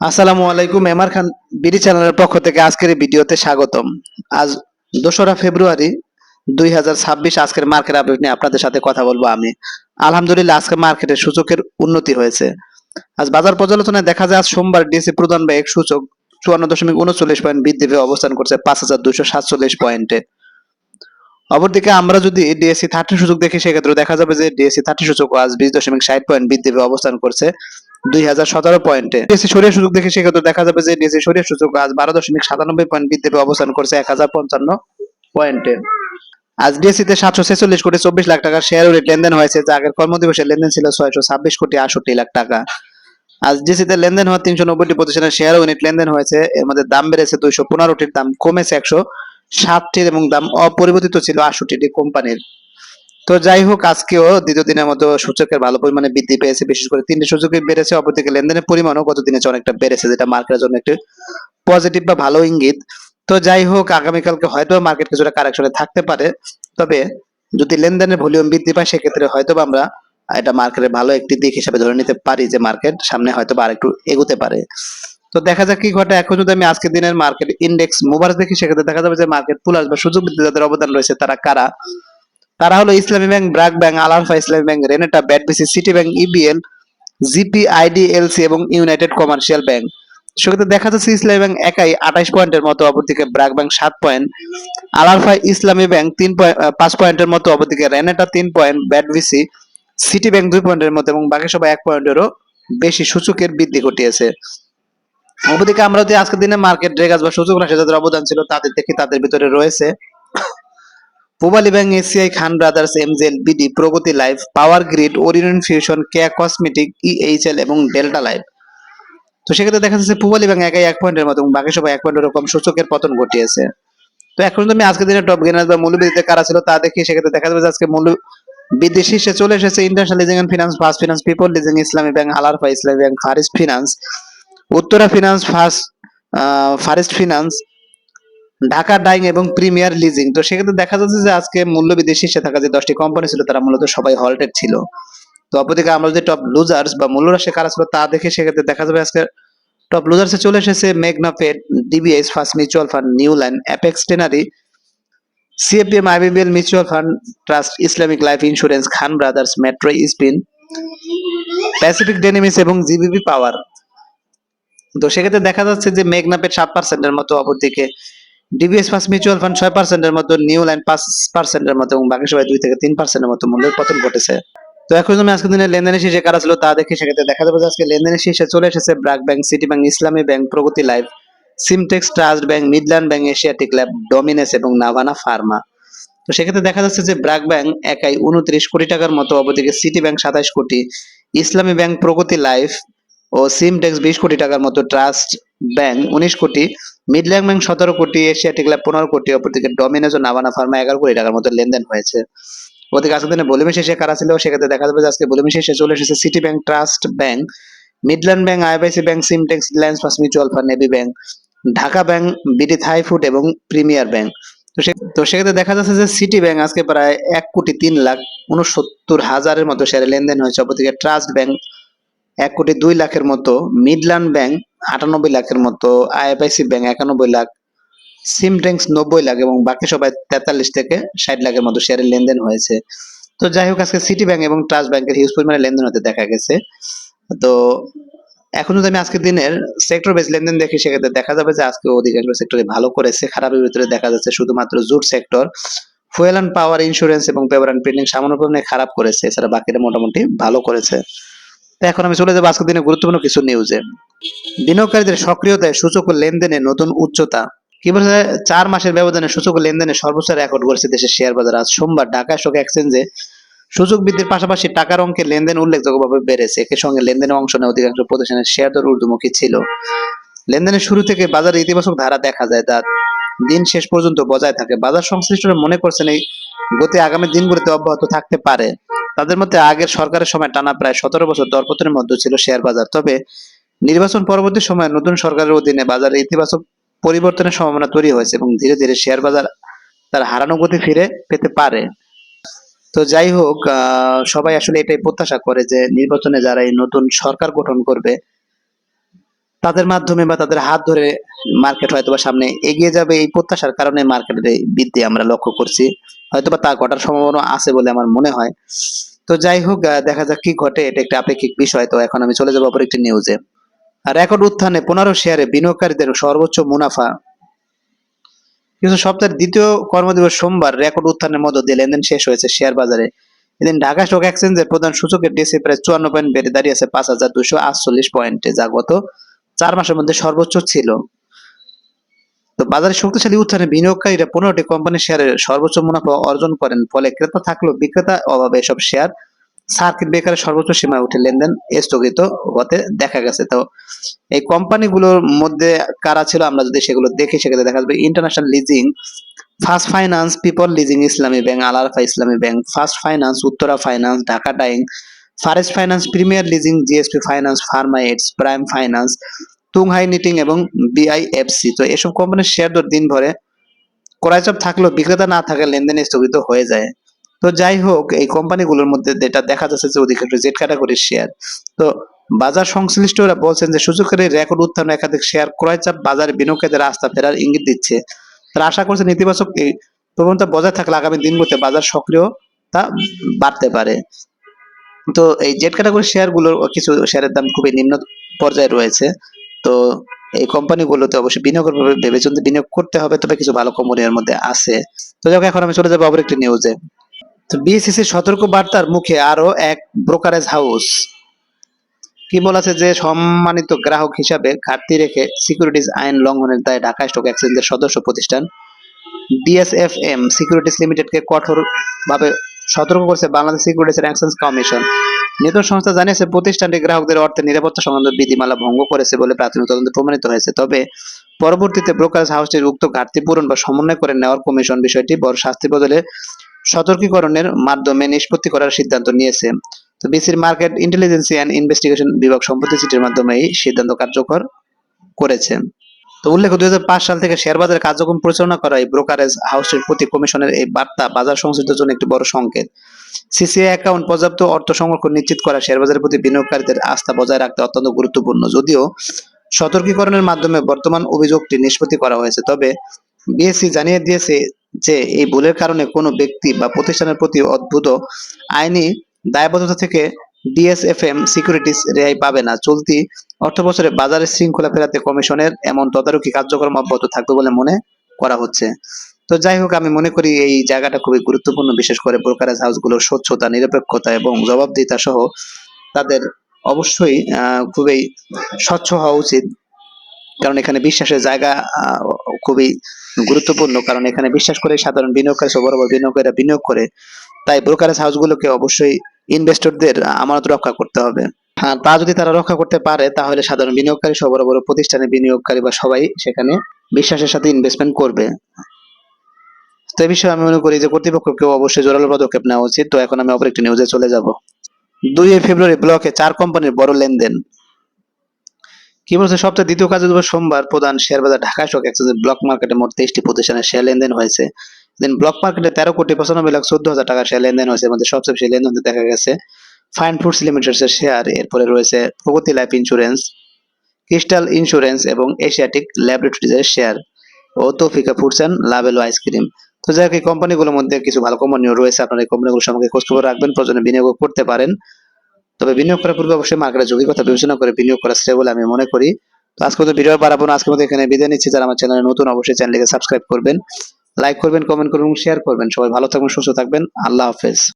আসসালামু আলাইকুম, এমআর খান বিডি চ্যানেলের পক্ষ থেকে আজকের ভিডিওতে স্বাগতম। আজ দোসরা ফেব্রুয়ারি দুই হাজার ছাব্বিশ আজকের মার্কেট আপডেট নিয়ে আপনাদের সাথে কথা বলব আমি। আলহামদুলিল্লাহ, আজকে মার্কেটের সূচকের উন্নতি হয়েছে। আজ বাজার পর্যালোচনায় দেখা যায়, আজ সোমবার ডিসি প্রধান ব্যয় সূচক চুয়ান্ন দশমিক উনচল্লিশ পয়েন্ট বৃদ্ধি পেয়ে অবস্থান করছে পাঁচ হাজার দুইশো সাতচল্লিশ পয়েন্টে। অপরদিকে আমরা যদি ডিএসসি থার্টি সূচক দেখি, সেক্ষেত্রে দেখা যাবে যে ডিএসসি থার্টি সূচক আজ বিশ দশমিক ষাট পয়েন্ট বৃদ্ধি পেয়ে অবস্থান করছে। দুই কোটি চব্বিশ লাখ টাকার শেয়ার লেনদেন হয়েছে লেনদেন ছিল ছয়শো ছাব্বিশ কোটি লাখ টাকা। লেনদেন নব্বইটি শেয়ার লেনদেন হয়েছে দাম বেড়েছে দুইশো পনেরোটির, দাম কমেছে একশো ষাটটির এবং দাম অপরিবর্তিত ছিল আটষট্টিটি কোম্পানির। তো যাই হোক, আজকেও দ্বিতীয় দিনের মতো সূচকের ভালো পরিমাণে বৃদ্ধি পেয়েছে, বিশেষ করে তিনটি সূচকে বেড়েছে, অপরদিকে লেনদেনের পরিমাণও গত দিনে অনেকটা বেড়েছে, যেটা মার্কেটের জন্য একটি পজিটিভ বা ভালো ইঙ্গিত। তো যাই হোক, আগামীকালকে হয়তো মার্কেট কিছুটা কারেকশনে থাকতে পারে, তবে যদি লেনদেনের ভলিউম বৃদ্ধি পায়, সেক্ষেত্রে হয়তো আমরা এটা মার্কেটের ভালো একটি দিক হিসেবে ধরে নিতে পারি যে মার্কেট সামনে হয়তো বা আরেকটু এগোতে পারে। তো দেখা যাক কি ঘটে। এখন যদি আমি আজকের দিনের মার্কেট ইন্ডেক্স মুভার্স দেখি, সেক্ষেত্রে দেখা যাবে যে মার্কেট পুলার্স বা সুযোগ বৃদ্ধি যাদের অবদান রয়েছে, তারা কারা? তারা হলো ইসলামী bank BRAC bank আলালফা Islami bank, Renata BATBC city bank EBL GP IDLC এবং ইউনাইটেড কমার্শিয়াল ব্যাংক। সেক্ষেত্রে দেখা যাচ্ছে ইসলামী ব্যাংক একাই আঠাইশ পয়েন্টের মতো অপরদিকে ব্র্যাক ব্যাংক সাত পয়েন্ট আলালফা ইসলামী ব্যাংক তিন পাঁচ পয়েন্টের মতো অপরদিকে, রেনেটা তিন পয়েন্ট ব্যাটবিসি সিটি ব্যাংক দুই পয়েন্টের মতো এবং বাকি সবাই এক পয়েন্টেরও বেশি সূচকের বৃদ্ধি ঘটিয়েছে। অপরদিকে আমরা যদি আজকের দিনে মার্কেট, ড্রেগাস বা সূচক রাশি যাদের অবদান ছিল, তাদের দেখি তাদের ভিতরে রয়েছে Pubali bank, ACI, Khan brothers MJL BD, Pragati life, power grid Orion fusion কে কসমেটিক, ইএইচএল এবং ডেল্টা লাইফ। তো সেক্ষেত্রে দেখা যাচ্ছে পূবালী ব্যাংক একাই এক পয়েন্টের মতো এবং বাকি সবাই এক পয়েন্ট এরকম সূচকের পতন ঘটিয়েছে। তো এখন তুমি আমি আজকের দিনে টপ গেনার বা মূল্যবৃদ্ধিতে কারা ছিল তা দেখি, সেক্ষেত্রে দেখা যাবে আজকে মূল্য বৃদ্ধি শীর্ষে চলে এসেছে international leasing and finance first finance people leasing Islami bank Al-Arafah Islami bank first finance Uttara finance first ফারেস্ট ফিনান্স ঢাকা ডাইং এবং প্রিমিয়ার লিজিং। তো সেক্ষেত্রে দেখা যাচ্ছে যে আজকে মূল্যবৃদ্ধি শীর্ষে থাকা যে দশটি কোম্পানি ছিল, তারা মূলত সবাই হল্টেড ছিল। তো অপরদিকে আমরা যদি টপ লুজার্স বা মূল্যরাশি কারা ছিল তা দেখে সেক্ষেত্রে দেখা যাবে আজকে টপ লুজার্সে চলে এসেছে মেঘনা paid DBS first mutual fund new line apex tannery CAPM IBBL mutual fund trust Islamic life insurance Khan brothers metro spin pacific denims এবং জিবিবি পাওয়ার তো সেক্ষেত্রে দেখা যাচ্ছে যে মেঘনাপেট সাত পার্সেন্টের মতো অপরদিকে ডিবিএস ফার্স্ট মিউচুয়াল ফান্ড ছয় পার্সেন্টের মতো নিউ লাইন পাঁচ পার্সেন্টের মতো এবং বাকি সবাই দুই থেকে তিন পার্সেন্টের মতো মূল্যের পতন ঘটেছে। তো এখন আমি আজকের দিনে লেনদেনের শীর্ষে কারা ছিল তা দেখে সেক্ষেত্রে দেখা যাবে আজকে লেনদেনের শীর্ষে চলে এসেছে BRAC bank city bank Islami bank Pragati life Simtex trust bank Midland bank Asiatic lab ডমিনেস এবং নাভানা ফার্মা তো সেক্ষেত্রে দেখা যাচ্ছে যে ব্র্যাক ব্যাংক একাই উনত্রিশ কোটি টাকার মতো, অপরদিকে সিটি ব্যাংক সাতাইশ কোটি ইসলামী ব্যাংক প্রগতি লাইফ ও সিমটেক্স বিশ কোটি টাকার মতো ট্রাস্ট ব্যাংক উনিশ কোটি। মিডল্যান্ড ব্যাংক সতেরো কোটি এশিয়াটিক ল্যাব পনেরো কোটি, অপরদিকে ডমিনোজ ও নাভানা ফার্মা এগারো কোটি টাকার মতো লেনদেন হয়েছে। ওদিকে আজকের দিনে ভলিউমি শেষে কারা ছিল? সেক্ষেত্রে দেখা যাবে যে আজকে ভলিউমি শেষে চলে এসেছে city bank trust bank Midland bank IBIC bank Simtex Reliance first mutual fund navy bank Dhaka bank BD Thai food এবং প্রিমিয়ার ব্যাংক তো সেক্ষেত্রে দেখা যাচ্ছে যে সিটি ব্যাংক আজকে প্রায় এক কোটি তিন লাখ উনসত্তর হাজারের মতো শেয়ারে লেনদেন হয়েছে। অপরদিকে ট্রাস্ট ব্যাংক এক কোটি দুই লাখের মতো মিডল্যান্ড ব্যাংক, আটানব্বই লাখের মতো আইএফআইসি ব্যাংক, একানব্বই লাখ সিমটেক্স নব্বই লাখ এবং বাকি সবাই তেতাল্লিশ থেকে ষাট লাখের মতো শেয়ারের লেনদেন হয়েছে। তো যাই হোক, আজকে সিটি ব্যাংক এবং ট্রাস্ট ব্যাংকের হিউজ পরিমাণে লেনদেন হতে দেখা গেছে। তো এখন যদি আমি আজকের দিনের সেক্টর বেস লেনদেন দেখি, সেক্ষেত্রে দেখা যাবে যে আজকে অধিকাংশ সেক্টরে ভালো করেছে, খারাপের ভিতরে দেখা যাচ্ছে শুধুমাত্র jute sector fuel and power insurance এবং পেপার অ্যান্ড প্রিন্টিং সামান্য পরিমাণে খারাপ করেছে, এছাড়া বাকিটা মোটামুটি ভালো করেছে। এখন আমি চলে যাব আজকের দিনে গুরুত্বপূর্ণ কিছু নিউজে বিনিয়োগকারীদের সক্রিয়তায় সূচক লেনদেনে নতুন উচ্চতা। কি বলছে? চার মাসের ব্যবধানে সূচক লেনদেনে সর্বোচ্চ রেকর্ড করেছে দেশের শেয়ার বাজার। আজ সোমবার ঢাকা স্টক এক্সচেঞ্জে সূচক বৃদ্ধির পাশাপাশি টাকার অঙ্কে লেনদেন উল্লেখযোগ্যভাবে বেড়েছে। এর সঙ্গে লেনদেনে অংশ নেওয়া অধিকাংশ প্রতিষ্ঠানের শেয়ার দর ঊর্ধ্বমুখী ছিল। লেনদেনের শুরু থেকে বাজারে ইতিবাচক ধারা দেখা যায়। তা দিন শেষ পর্যন্ত বজায় থাকে। বাজার সংশ্লিষ্টরা মনে করছেন এই গতি আগামী দিনগুলিতে অব্যাহত থাকতে পারে। তাদের মধ্যে আগের সরকারের সময় টানা প্রায় সতেরো বছর দরপতনের মধ্যে ছিল শেয়ার বাজার। তবে নির্বাচন পরবর্তী সময়ে নতুন সরকারের অধীনে বাজারে ইতিবাচক পরিবর্তনের সম্ভাবনা তৈরি হয়েছে এবং ধীরে ধীরে শেয়ার বাজার তার হারানো গতি ফিরে পেতে পারে। তো যাই হোক সবাই আসলে এটাই প্রত্যাশা করে যে নির্বাচনে যারা এই নতুন সরকার গঠন করবে, তাদের মাধ্যমে বা তাদের হাত ধরে মার্কেট হয়তো বা সামনে এগিয়ে যাবে। এই প্রত্যাশার কারণে মার্কেটের বৃদ্ধি আমরা লক্ষ্য করছি। হয়তো বা তা ঘটার সম্ভাবনা আছে বলে আমার মনে হয়। তো যাই হোক দেখা যাক কি ঘটে, এটা একটা আপেক্ষিক বিষয়। তো এখন আমি চলে যাব অপর একটি নিউজে রেকর্ড উত্থানে পনেরো শেয়ারে বিনিয়োগকারীদের সর্বোচ্চ মুনাফা। কিন্তু সপ্তাহের দ্বিতীয় কর্মদিবস সোমবার রেকর্ড উত্থানের মধ্য দিয়ে লেনদেন শেষ হয়েছে শেয়ার বাজারে। এদিন ঢাকা স্টক এক্সচেঞ্জের প্রধান সূচকের ডিসি প্রায় চুয়ান্ন পয়েন্ট বেড়ে দাঁড়িয়েছে পাঁচ হাজার দুশো আটচল্লিশ পয়েন্টে যা গত চার মাসের মধ্যে সর্বোচ্চ ছিল। তো বাজারে শক্তিশালী উত্থানে বিনিয়োগকারীরা পনেরোটি কোম্পানির শেয়ারের সর্বোচ্চ মুনাফা অর্জন করেন, ফলে ক্রেতা থাকলেও বিক্রেতা অভাবে এসব শেয়ার সার্কিট ব্রেকারের সর্বোচ্চ সীমায় উঠে লেনদেন স্থগিত হতে দেখা গেছে। তো এই কোম্পানিগুলোর মধ্যে কারা ছিল আমরা যদি সেগুলো দেখি, সেক্ষেত্রে দেখা যাবে international leasing first finance people leasing Islami bank, Al Arafah Islami bank first finance Uttara finance Dhaka dyeing Far East finance premier leasing GSP finance pharma aids prime finance Tunghai knitting এবং বিআইএফসি। তো এসব কোম্পানির share দর দিন ভরে ক্রয়চাপ থাকলেও বিক্রেতা না থাকা লেনদেন স্থগিত হয়ে যায়। তো যাই হোক, এই কোম্পানিগুলোর মধ্যে যেটা দেখা যাচ্ছে যে অধিকাংশ জেড ক্যাটাগরির শেয়ার তো বাজার সংশ্লিষ্টরা বলছেন যে সূচকের রেকর্ড উত্থান একাধিক শেয়ার ক্রয়চাপ বাজারে বিনিয়োগকারীদের রাস্তা ফেরার ইঙ্গিত দিচ্ছে। তারা আশা করছে নেতিবাচক এই প্রবণতা বজায় থাকলে আগামী দিনগুলোতে বাজার সক্রিয়তা বাড়তে পারে। তো এই জেড ক্যাটাগরির শেয়ারগুলোর কিছু শেয়ারের দাম খুবই নিম্ন পর্যায়ে রয়েছে। তো এই কোম্পানিগুলোতে অবশ্যই বিনিয়োগের ভাবে ভেবেচিন্তে বিনিয়োগ করতে হবে, তবে কিছু ভালো কোম্পানির মধ্যে আছে। তো যাক, এখন আমি চলে যাব আবার একটি নিউজে তো বিএসসিসি সতর্ক বার্তার মুখে আরও এক ব্রোকারেজ হাউস কি বলেছে যে, সম্মানিত গ্রাহক হিসাবে ঘাটতি রেখে সিকিউরিটিজ আইন লঙ্ঘনের দায়ে ঢাকা স্টক এক্সচেঞ্জের সদস্য প্রতিষ্ঠান ডিএসএফএম সিকিউরিটিজ লিমিটেডকে কঠোরভাবে সতর্ক করেছে Bangladesh securities and exchange commission নিয়ন্ত্রণ সংস্থা জানিয়েছে, প্রতিষ্ঠানটি গ্রাহকদের অর্থের নিরাপত্তা সংক্রান্ত বিধিমালা ভঙ্গ করেছে বলে প্রাথমিক তদন্তে প্রমাণিত হয়েছে। তবে পরবর্তীতে ব্রোকারেজ হাউসটির উক্ত ঘাটতি পূরণ বা সমন্বয় করে নেওয়ার কমিশন বিষয়টি বড় শাস্তি বদলে সতর্কীকরণের মাধ্যমে নিষ্পত্তি করার সিদ্ধান্ত নিয়েছে। তো বিসির মার্কেট ইন্টেলিজেন্সি অ্যান্ড ইনভেস্টিগেশন বিভাগ সম্পত্তি চিঠির মাধ্যমে এই সিদ্ধান্ত কার্যকর করেছে। তো উল্লেখ্য, দুই সাল থেকে শেয়ার বাজারে কার্যক্রম পরিচালনা করা এই ব্রোকারেজ হাউসের প্রতি কমিশনের এই বার্তা বাজার সংশ্লিষ্টদের জন্য একটি বড় সংকেত। সিসিআই অ্যাকাউন্ট পর্যাপ্ত অর্থ সংরক্ষণ নিশ্চিত করা শেয়ার বাজারের প্রতি বিনিয়োগকারীদের আস্থা বজায় রাখতে অত্যন্ত গুরুত্বপূর্ণ। যদিও সতর্কীকরণের মাধ্যমে বর্তমান অভিযোগটি নিষ্পত্তি করা হয়েছে, তবে বিএসসি জানিয়ে দিয়েছে যে এই ভুলের কারণে কোনো ব্যক্তি বা প্রতিষ্ঠানের প্রতি অদ্ভুত আইনি দায়বদ্ধতা থেকে ডিএসএফএম সিকিউরিটিস রেহাই পাবে না। চলতি অর্থ বছরে বাজারের শৃঙ্খলা ফেরাতে কমিশনের এমন তদারকি কার্যক্রম অব্যাহত থাকবে বলে মনে করা হচ্ছে। তো যাই হোক আমি মনে করি এই জায়গাটা খুবই গুরুত্বপূর্ণ, বিশেষ করে ব্রোকারেজ হাউসগুলোর স্বচ্ছতা, নিরপেক্ষতা এবং জবাবদিহিতা সহ তাদের অবশ্যই খুবই স্বচ্ছ হওয়া উচিত। কারণ এখানে বিশ্বাসের জায়গা খুবই গুরুত্বপূর্ণ। কারণ এখানে বিশ্বাস করে সাধারণ বিনিয়োগকারী সহ বড় বিনিয়োগকারীরা বিনিয়োগ করে। তাই ব্রোকারেজ হাউসগুলোকে অবশ্যই ইনভেস্টরদের আমানত রক্ষা করতে হবে। হ্যাঁ তা যদি তারা রক্ষা করতে পারে, তাহলে সাধারণ বিনিয়োগকারী সহ বড় বড় প্রতিষ্ঠানে বিনিয়োগকারী বা সবাই সেখানে বিশ্বাসের সাথে ইনভেস্টমেন্ট করবে। তো এই বিষয়ে আমি মনে করি যে কর্তৃপক্ষকেও অবশ্যই জোরালো পদক্ষেপ নেওয়া উচিত। তো এখন আমি অপর একটি নিউজে চলে যাব। দুই ফেব্রুয়ারি ব্লকে চার কোম্পানির বড় লেনদেন। কি বলছে? সপ্তাহে দ্বিতীয় দিবস সোমবার প্রধান শেয়ার বাজার ঢাকা স্টক এক্সচেঞ্জের ব্লক মার্কেটে মোট তেইশটি প্রতিষ্ঠানের শেয়ার লেনদেন হয়েছে। দেন ব্লক মার্কেটে তেরো কোটি পঁচানব্বই লাখ চোদ্দ হাজার টাকার শেয়ার লেনদেন হয়েছে। মধ্যে সবচেয়ে বেশি লেনদেন দেখা গেছে ফাইন ফুডস লিমিটেডস এর শেয়ার এরপরে রয়েছে Pragati life insurance, crystal insurance এবং এশিয়াটিক ল্যাবরেটরিজ এর share O Taufika foods and Lovello ice cream. তো যাই হোক, এই কোম্পানিগুলোর মধ্যে কিছু ভালো কোম্পানিও রয়েছে। আপনার এই কোম্পানিগুলো সম্পর্কে খোঁজ খবর রাখবেন, প্রয়োজনে বিনিয়োগ করতে পারেন। তবে বিনিয়োগ করার পূর্বে অবশ্যই মার্কেটের ঝুঁকির কথা বিবেচনা করে বিনিয়োগ করা শ্রেয় বলে আমি মনে করি। তো আজকে মতো ভিডিও বাড়াবো না, আজকের মতো এখানে বিদায় নিচ্ছি। যারা আমার চ্যানেলে নতুন, অবশ্যই চ্যানেলকে সাবস্ক্রাইব করবেন লাইক করবেন কমেন্ট করবেন, এবং শেয়ার করবেন। সবাই ভালো থাকবেন, সুস্থ থাকবেন। আল্লাহ হাফেজ।